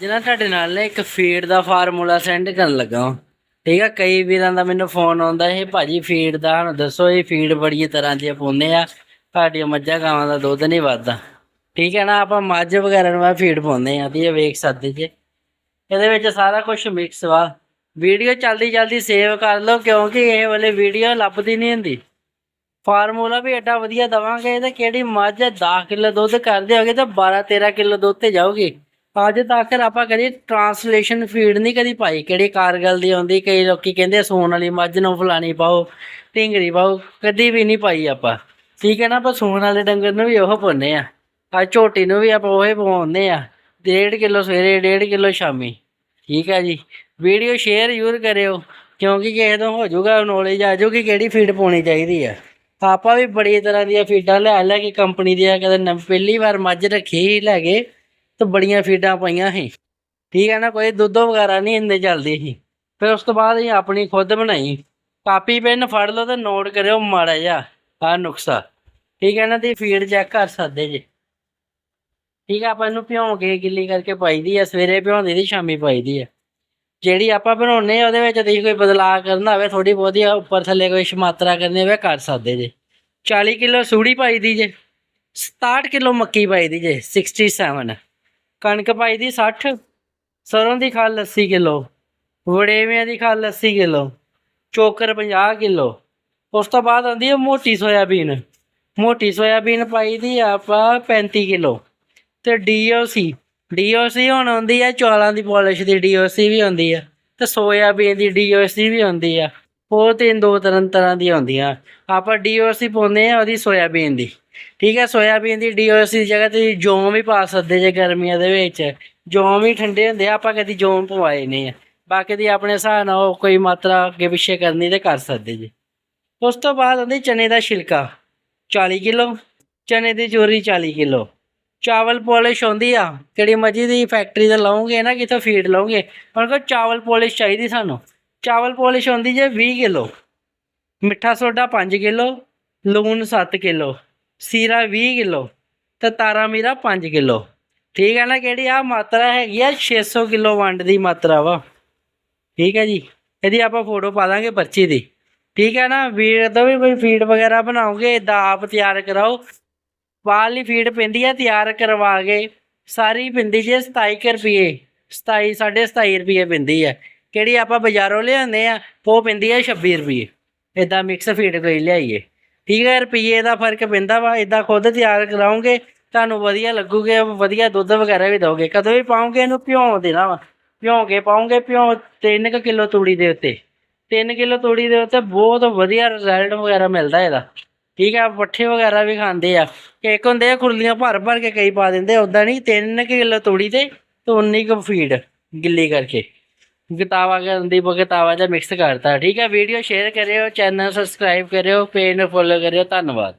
ਜਿਹਨਾਂ ਤੁਹਾਡੇ ਨਾਲ ਨਾ ਇੱਕ ਫੀਡ ਦਾ ਫਾਰਮੂਲਾ ਸੈਂਡ ਕਰਨ ਲੱਗਾ ਵਾਂ। ਠੀਕ ਆ, ਕਈ ਵੀਰਾਂ ਦਾ ਮੈਨੂੰ ਫੋਨ ਆਉਂਦਾ, ਇਹ ਭਾਜੀ ਫੀਡ ਦਾ ਹੁਣ ਦੱਸੋ, ਇਹ ਫੀਡ ਬੜੀ ਤਰ੍ਹਾਂ ਦੀ ਪਾਉਂਦੇ ਆ। ਸਾਡੀਆਂ ਮੱਝਾਂ ਗਾਵਾਂ ਦਾ ਦੁੱਧ ਨਹੀਂ ਵੱਧਦਾ। ਠੀਕ ਹੈ ਨਾ, ਆਪਾਂ ਮੱਝ ਵਗੈਰਾ ਨੂੰ ਆ ਫੀਡ ਪਾਉਂਦੇ ਆ ਤੇ ਇਹ ਵੇਖ ਸਕਦੇ ਜੇ। ਇਹਦੇ ਵਿੱਚ ਸਾਰਾ ਕੁਝ ਮਿਕਸ ਵਾ। ਵੀਡੀਓ ਜਲਦੀ ਜਲਦੀ ਸੇਵ ਕਰ ਲਓ, ਕਿਉਂਕਿ ਇਹ ਵਾਲੇ ਵੀਡੀਓ ਲੱਭਦੀ ਨਹੀਂ ਹੁੰਦੀ। ਫਾਰਮੂਲਾ ਵੀ ਐਡਾ ਵਧੀਆ ਦਵਾਂਗੇ ਤੇ ਕਿਹੜੀ ਮੱਝ 10 ਕਿਲੋ ਦੁੱਧ ਕਰਦੇ ਹੋਗੇ ਤਾਂ 12 13 ਕਿਲੋ ਦੁੱਧ ਤੇ ਜਾਊਗੀ। ਅੱਜ ਤੱਕ ਆਪਾਂ ਕਦੇ ਟਰਾਂਸਲੇਸ਼ਨ ਫੀਡ ਨਹੀਂ ਕਦੀ ਪਾਈ। ਕਿਹੜੀ ਕਾਰਗਲ ਦੀ ਆਉਂਦੀ, ਕਈ ਲੋਕੀ ਕਹਿੰਦੇ ਸੂਣ ਵਾਲੀ ਮੱਝ ਨੂੰ ਫਲਾਣੀ ਪਾਓ ਢਿੰਗਰੀ ਪਾਓ, ਕਦੀ ਵੀ ਨਹੀਂ ਪਾਈ ਆਪਾਂ। ਠੀਕ ਹੈ ਨਾ, ਆਪਾਂ ਸੂਣ ਵਾਲੇ ਡੰਗਰ ਨੂੰ ਵੀ ਉਹ ਪਾਉਂਦੇ ਆ। ਆ ਝੋਟੀ ਨੂੰ ਵੀ ਆਪਾਂ ਉਹੇ ਪਵਾਉਂਦੇ ਆ। 1.5 ਕਿਲੋ ਸਵੇਰੇ 1.5 ਕਿਲੋ ਸ਼ਾਮੀ। ਠੀਕ ਹੈ ਜੀ। ਵੀਡੀਓ ਸ਼ੇਅਰ ਜ਼ਰੂਰ ਕਰਿਓ, ਕਿਉਂਕਿ ਕਿਸੇ ਤੋਂ ਹੋ ਜਾਊਗਾ ਨੌਲੇਜ ਆ ਜਾਊਗੀ ਕਿਹੜੀ ਫੀਡ ਪਾਉਣੀ ਚਾਹੀਦੀ ਆ। ਆਪਾਂ ਵੀ ਬੜੀ ਤਰ੍ਹਾਂ ਦੀਆਂ ਫੀਡਾਂ ਲੈ ਲੈ ਕੇ ਕੰਪਨੀ ਦੀਆਂ ਕਦੇ ਨਵ- ਪਹਿਲੀ ਵਾਰ ਮੱਝ ਰੱਖੀ ਸੀ ਲੈ ਕੇ ਤੇ ਬੜੀਆਂ ਫੀਡਾਂ ਪਾਈਆਂ ਸੀ। ਠੀਕ ਹੈ ਨਾ, ਕੋਈ ਦੁੱਧ ਵਗੈਰਾ ਨਹੀਂ ਇੰਨੇ ਚੱਲਦੀ ਸੀ। ਫਿਰ ਉਸ ਤੋਂ ਬਾਅਦ ਅਸੀਂ ਆਪਣੀ ਖੁਦ ਬਣਾਈ। ਕਾਪੀ, ਪੈਨ ਫੜ ਲਓ ਤੇ ਨੋਟ ਕਰਿਓ ਮਾੜਾ ਜਿਹਾ ਆ ਨੁਕਸਾ ਠੀਕ ਹੈ ਨਾ ਤੇ ਫੀਡ ਚੈੱਕ ਕਰ ਸਕਦੇ ਜੇ। ਠੀਕ ਆ ਆਪਾਂ ਇਹਨੂੰ ਭਿਉਂ ਕੇ ਗਿੱਲੀ ਕਰਕੇ ਪਾਈਦੀ ਆ, ਸਵੇਰੇ ਭਿਉਂਦੀ ਦੀ ਸ਼ਾਮੀ ਪਾਈਦੀ ਆ। ਜਿਹੜੀ ਆਪਾਂ ਬਣਾਉਨੇ ਆ, ਉਹਦੇ ਵਿੱਚ ਤੁਸੀਂ ਕੋਈ ਬਦਲਾਅ ਕਰਨਾ ਹੋਵੇ ਥੋੜੀ ਬਹੁਤੀ ਉੱਪਰ ਥੱਲੇ ਕੋਈ ਮਾਤਰਾ ਕਰਨੀ ਹੋਵੇ, ਕਰ ਸਕਦੇ ਜੇ। 40 ਕਿਲੋ ਸੂੜੀ ਪਾਈਦੀ ਜੇ। 67 ਕਿਲੋ ਮੱਕੀ ਪਾਈਦੀ ਜੇ 67 ਕਣਕ ਪਾਈ ਦੀ 60 ਸਰੋਂ ਦੀ ਖਲ 80 ਕਿਲੋ, ਵੜੇਵਿਆਂ ਦੀ ਖਲ 80 ਕਿਲੋ, ਚੋਕਰ 50 ਕਿਲੋ। ਉਸ ਤੋਂ ਬਾਅਦ ਆਉਂਦੀ ਹੈ ਮੋਟੀ ਸੋਇਆਬੀਨ। ਮੋਟੀ ਸੋਇਆਬੀਨ ਪਾਈ ਦੀ ਆਪਾਂ 35 ਕਿਲੋ। ਤੇ ਡੀਓਸੀ ਡੀਓਸੀ ਹੁਣ ਆਉਂਦੀ ਹੈ ਚੌਲਾਂ ਦੀ ਪਾਲਿਸ਼ ਦੀ ਡੀਓਸੀ ਵੀ ਆਉਂਦੀ ਆ। ਤੇ ਸੋਇਆਬੀਨ ਦੀ ਡੀਓਸੀ ਵੀ ਆਉਂਦੀ ਆ। ਉਹ ਤਿੰਨ ਦੋ ਤਰ੍ਹਾਂ ਤਰ੍ਹਾਂ ਦੀਆਂ ਹੁੰਦੀਆਂ। ਆਪਾਂ ਡੀਓਸੀ ਪਾਉਂਦੇ ਆ ਉਹਦੀ ਸੋਇਆਬੀਨ ਦੀ। ਠੀਕ ਹੈ ਸੋਇਆਬੀਨ ਦੀ ਡੀਓਸੀ ਦੀ ਜਗ੍ਹਾ ਤੇ ਜੌਂ ਵੀ ਪਾ ਸਕਦੇ ਜੇ ਗਰਮੀਆਂ ਦੇ ਵਿੱਚ। ਜੌਂ ਵੀ ਠੰਡੇ ਹੁੰਦੇ ਆ, ਆਪਾਂ ਕਦੀ ਜੌਂ ਪਵਾਏ ਨਹੀਂ ਆ। ਬਾਕੀ ਦੀ ਆਪਣੇ ਹਿਸਾਬ ਨਾਲ ਉਹ ਕੋਈ ਮਾਤਰਾ ਅੱਗੇ ਪਿੱਛੇ ਕਰਨੀ ਤੇ ਕਰ ਸਕਦੇ ਜੀ। ਉਸ ਤੋਂ ਬਾਅਦ ਆਉਂਦੀ ਚਨੇ ਦਾ ਛਿਲਕਾ 40 ਕਿਲੋ। ਚਨੇ ਦੀ ਚੋਰੀ 40 ਕਿਲੋ। ਚਾਵਲ ਪੋਲਿਸ਼ ਹੁੰਦੀ ਆ ਕਿਹੜੀ ਮਰਜ਼ੀ ਦੀ ਫੈਕਟਰੀ ਤੇ ਲਾਉਂਗੇ ਨਾ ਕਿਥੋਂ ਫੀਡ ਲਾਉਂਗੇ। ਪਰ ਕੋ ਚਾਵਲ ਪੋਲਿਸ਼ ਚਾਹੀਦੀ ਸਾਨੂੰ। ਚਾਵਲ ਪੋਲਿਸ਼ ਹੁੰਦੀ ਜੇ 20 ਕਿਲੋ, ਮਿੱਠਾ ਸੋਡਾ 5 ਕਿਲੋ, ਲੂਣ 7 ਕਿਲੋ, ਸੀਰਾ 20 ਕਿਲੋ ਤੇ ਤਾਰਾ ਮੀਰਾ 5 ਕਿਲੋ। ਠੀਕ ਹੈ ਨਾ ਕਿਹੜੀ? ਆ ਮਾਤਰਾ ਹੈਗੀ ਆ 600 ਕਿਲੋ ਵੰਡ ਦੀ ਮਾਤਰਾ ਵਾ। ਠੀਕ ਹੈ ਜੀ? ਇਹਦੀ ਆਪਾਂ ਫੋਟੋ ਪਾ ਦਾਂਗੇ ਪਰਚੀ ਦੀ। ਠੀਕ ਹੈ ਨਾ? ਵੀਰ ਤੋਂ ਵੀ ਕੋਈ ਫੀਡ ਵਗੈਰਾ ਬਣਾਓਗੇ, ਏਦਾਂ ਆਪ ਤਿਆਰ ਕਰਾਓ। ਵਾਲੀ ਫੀਡ ਪੈਂਦੀ ਆ, ਤਿਆਰ ਕਰਵਾ ਕੇ ਸਾਰੀ ਪੈਂਦੀ ਜੇ 27 ਕੁ ਰੁਪਏ 27 27.5 ਰੁਪਏ ਪੈਂਦੀ ਆ। ਕਿਹੜੀ ਆਪਾਂ ਬਾਜ਼ਾਰੋਂ ਲਿਆਉਂਦੇ ਆ, ਉਹ ਪੈਂਦੀ ਆ 26 ਰੁਪਏ ਇਦਾਂ ਮਿਕਸ ਫੀਡ ਕੋਈ ਲਿਆਈਏ। ਠੀਕ ਹੈ ਰੁਪਏ ਦਾ ਫ਼ਰਕ ਪੈਂਦਾ ਵਾ ਇਦਾਂ ਖੁਦ ਤਿਆਰ ਕਰਾਉਂਗੇ ਤੁਹਾਨੂੰ ਵਧੀਆ ਲੱਗੂਗੇ, ਵਧੀਆ ਦੁੱਧ ਵਗੈਰਾ ਵੀ ਦੋਗੇ ਕਦੋਂ ਵੀ ਪਾਉਂਗੇ ਇਹਨੂੰ ਭਿਉਂ ਦੇਣਾ ਵਾ। ਭਿਉਂ ਕੇ ਪਾਉਂਗੇ ਭਿਉਂ 3 ਕਿਲੋ ਤੂੜੀ ਦੇ ਉੱਤੇ। 3 ਕਿਲੋ ਤੂੜੀ ਦੇ ਉੱਤੇ ਬਹੁਤ ਵਧੀਆ ਰਿਜ਼ਲਟ ਵਗੈਰਾ ਮਿਲਦਾ ਇਹਦਾ। ਠੀਕ ਆ, ਪੱਠੇ ਵਗੈਰਾ ਵੀ ਖਾਂਦੇ ਆ। ਇੱਕ ਹੁੰਦੇ ਆ ਖੁਰਲੀਆਂ ਭਰ ਭਰ ਕੇ ਕਈ ਪਾ ਦਿੰਦੇ ਉਦਾਂ ਨਹੀਂ 3 ਕਿਲੋ ਤੂੜੀ ਤੇ ਤੇ ਉਨੀ ਕੁ ਫੀਡ ਗਿੱਲੀ ਕਰਕੇ। ਗਤਾਵਾ ਕਰਨ ਦੀ ਬਗਤਾਵਾ ਜਾਂ ਮਿਕਸ ਕਰਤਾ। ਠੀਕ ਹੈ ਵੀਡੀਓ ਸ਼ੇਅਰ ਕਰਿਓ ਚੈਨਲ ਸਬਸਕ੍ਰਾਈਬ ਕਰਿਓ ਪੇਜ ਨੂੰ ਫੋਲੋ ਕਰਿਓ। ਧੰਨਵਾਦ।